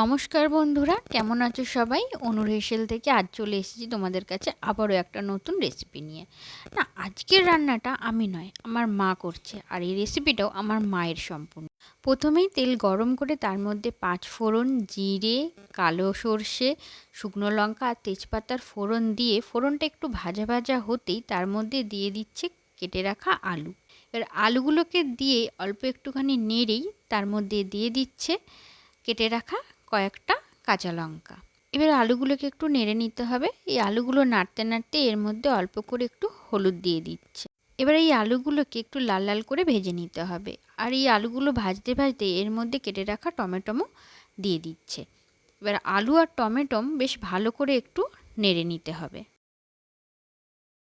নমস্কার বন্ধুরা, কেমন আছো সবাই? অনুর হেসেল থেকে আজ চলে এসেছি তোমাদের কাছে আবারও একটা নতুন রেসিপি নিয়ে। না, আজকের রান্নাটা আমি নয়, আমার মা করছে আর এই রেসিপিটাও আমার মায়ের সম্পূর্ণ। প্রথমেই তেল গরম করে তার মধ্যে পাঁচ ফোড়ন জিরে, কালো সর্ষে, শুকনো লঙ্কা আর তেজপাতার ফোড়ন দিয়ে, ফোড়নটা একটু ভাজা ভাজা হতেই তার মধ্যে দিয়ে দিচ্ছে কেটে রাখা আলু। এবার আলুগুলোকে দিয়ে অল্প একটুখানি নেড়েই তার মধ্যে দিয়ে দিচ্ছে কেটে রাখা কয়েকটা কাঁচা লঙ্কা। এবার আলুগুলোকে একটু নেড়ে নিতে হবে। এই আলুগুলো নাড়তে নাড়তে এর মধ্যে অল্প করে একটু হলুদ দিয়ে দিচ্ছে। এবার এই আলুগুলোকে একটু লাল লাল করে ভেজে নিতে হবে। আর এই আলুগুলো ভাজতে ভাজতে এর মধ্যে কেটে রাখা টমেটোমও দিয়ে দিচ্ছে। এবার আলু আর টমেটোম বেশ ভালো করে একটু নেড়ে নিতে হবে।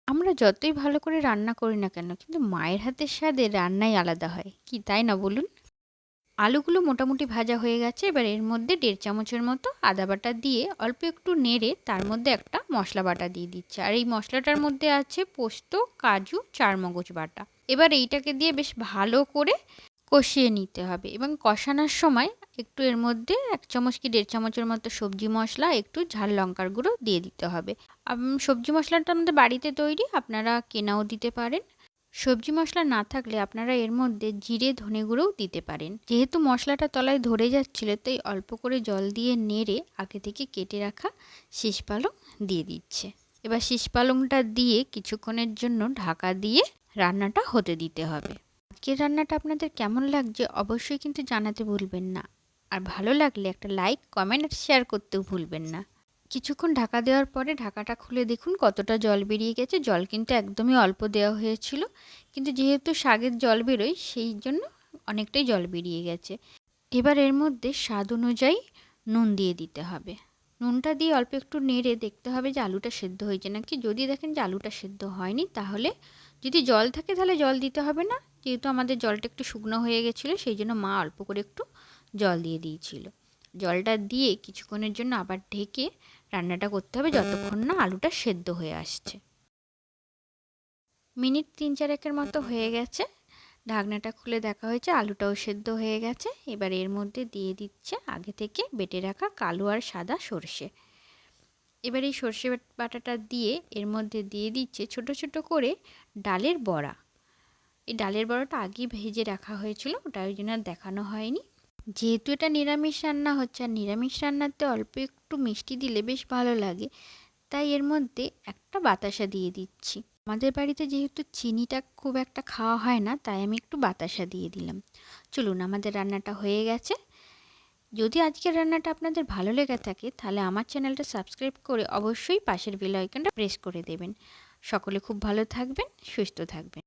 আমরা যতই ভালো করে রান্না করি না কেন, কিন্তু মায়ের হাতের স্বাদে রান্নাই আলাদা হয়। কি তাই না বলুন? আলুগুলো মোটামুটি ভাজা হয়ে গেছে। এবার এর মধ্যে দেড় চামচের মতো আদা বাটা দিয়ে অল্প একটু নেড়ে তার মধ্যে একটা মশলা বাটা দিয়ে দিচ্ছে। আর এই মশলাটার মধ্যে আছে পোস্ত, কাজু, চারমগজ বাটা। এবার এইটাকে দিয়ে বেশ ভালো করে কষিয়ে নিতে হবে। এবং কষানোর সময় একটু এর মধ্যে এক চামচ কি দেড় চামচের মতো সবজি মশলা, একটু ঝাল লঙ্কার গুঁড়ো দিয়ে দিতে হবে। সবজি মশলাটা আমাদের বাড়িতে তৈরি, আপনারা কেনাও দিতে পারেন। সবজি মশলা না থাকলে আপনারা এর মধ্যে জিরে, ধনে গুঁড়োও দিতে পারেন। যেহেতু মশলাটা তলায় ধরে যাচ্ছিল, তাই অল্প করে জল দিয়ে নেড়ে আগে থেকে কেটে রাখা শীষ পালং দিয়ে দিচ্ছে। এবার শীষ পালংটা দিয়ে কিছুক্ষণের জন্য ঢাকা দিয়ে রান্নাটা হতে দিতে হবে। আজকের রান্নাটা আপনাদের কেমন লাগছে অবশ্যই কিন্তু জানাতে ভুলবেন না। আর ভালো লাগলে একটা লাইক, কমেন্ট আর শেয়ার করতেও ভুলবেন না। কিছুক্ষণ ঢাকা দেওয়ার পরে ঢাকাটা খুলে দেখুন কতটা জল বেরিয়ে গেছে। জল কিন্তু একদমই অল্প দেওয়া হয়েছিল। কিন্তু যেহেতু শাকের জল বেরোয়, সেই জন্য অনেকটাই জল বেরিয়ে গেছে। এবার এর মধ্যে স্বাদ অনুযায়ী নুন দিয়ে দিতে হবে। নুনটা দিয়ে অল্প একটু নেড়ে দেখতে হবে যে আলুটা সেদ্ধ হয়েছে নাকি। যদি দেখেন যে আলুটা সেদ্ধ হয়নি, তাহলে যদি জল থাকে তাহলে জল দিতে হবে না। যেহেতু আমাদের জলটা একটু শুকনো হয়ে গেছিল, সেই জন্য মা অল্প করে একটু জল দিয়ে দিয়েছিল। জলটা দিয়ে কিছুক্ষণের জন্য আবার ঢেকে রান্নাটা করতে হবে যতক্ষণ না আলুটা সেদ্ধ হয়ে আসছে। মিনিট তিন চারেকের মতো হয়ে গেছে। ঢাকনাটা খুলে দেখা হয়েছে আলুটাও সেদ্ধ হয়ে গেছে। এবার এর মধ্যে দিয়ে দিচ্ছে আগে থেকে বেটে রাখা কালো আর সাদা সর্ষে। এবার এই সর্ষে বাটাটা দিয়ে এর মধ্যে দিয়ে দিচ্ছে ছোট ছোট করে ডালের বড়া। এই ডালের বড়াটা আগেই ভেজে রাখা হয়েছিল, ওটা ওই জন্য দেখানো হয়নি। যেহেতু এটা নিরামিষ রান্না হচ্ছে, আর নিরামিষ রান্নাতে অল্প একটু মিষ্টি দিলে বেশ ভালো লাগে। তাই এর মধ্যে একটা বাতাসা দিয়ে দিচ্ছি। আমাদের বাড়িতে যেহেতু চিনিটা খুব একটা খাওয়া হয় না, তাই আমি একটু বাতাসা দিয়ে দিলাম। চলুন, আমাদের রান্নাটা হয়ে গেছে। যদি আজকের রান্নাটা আপনাদের ভালো লেগে থাকে, তাহলে আমার চ্যানেলটা সাবস্ক্রাইব করে অবশ্যই পাশের বেল আইকনটা প্রেস করে দেবেন। সকলে খুব ভালো থাকবেন, সুস্থ থাকবেন।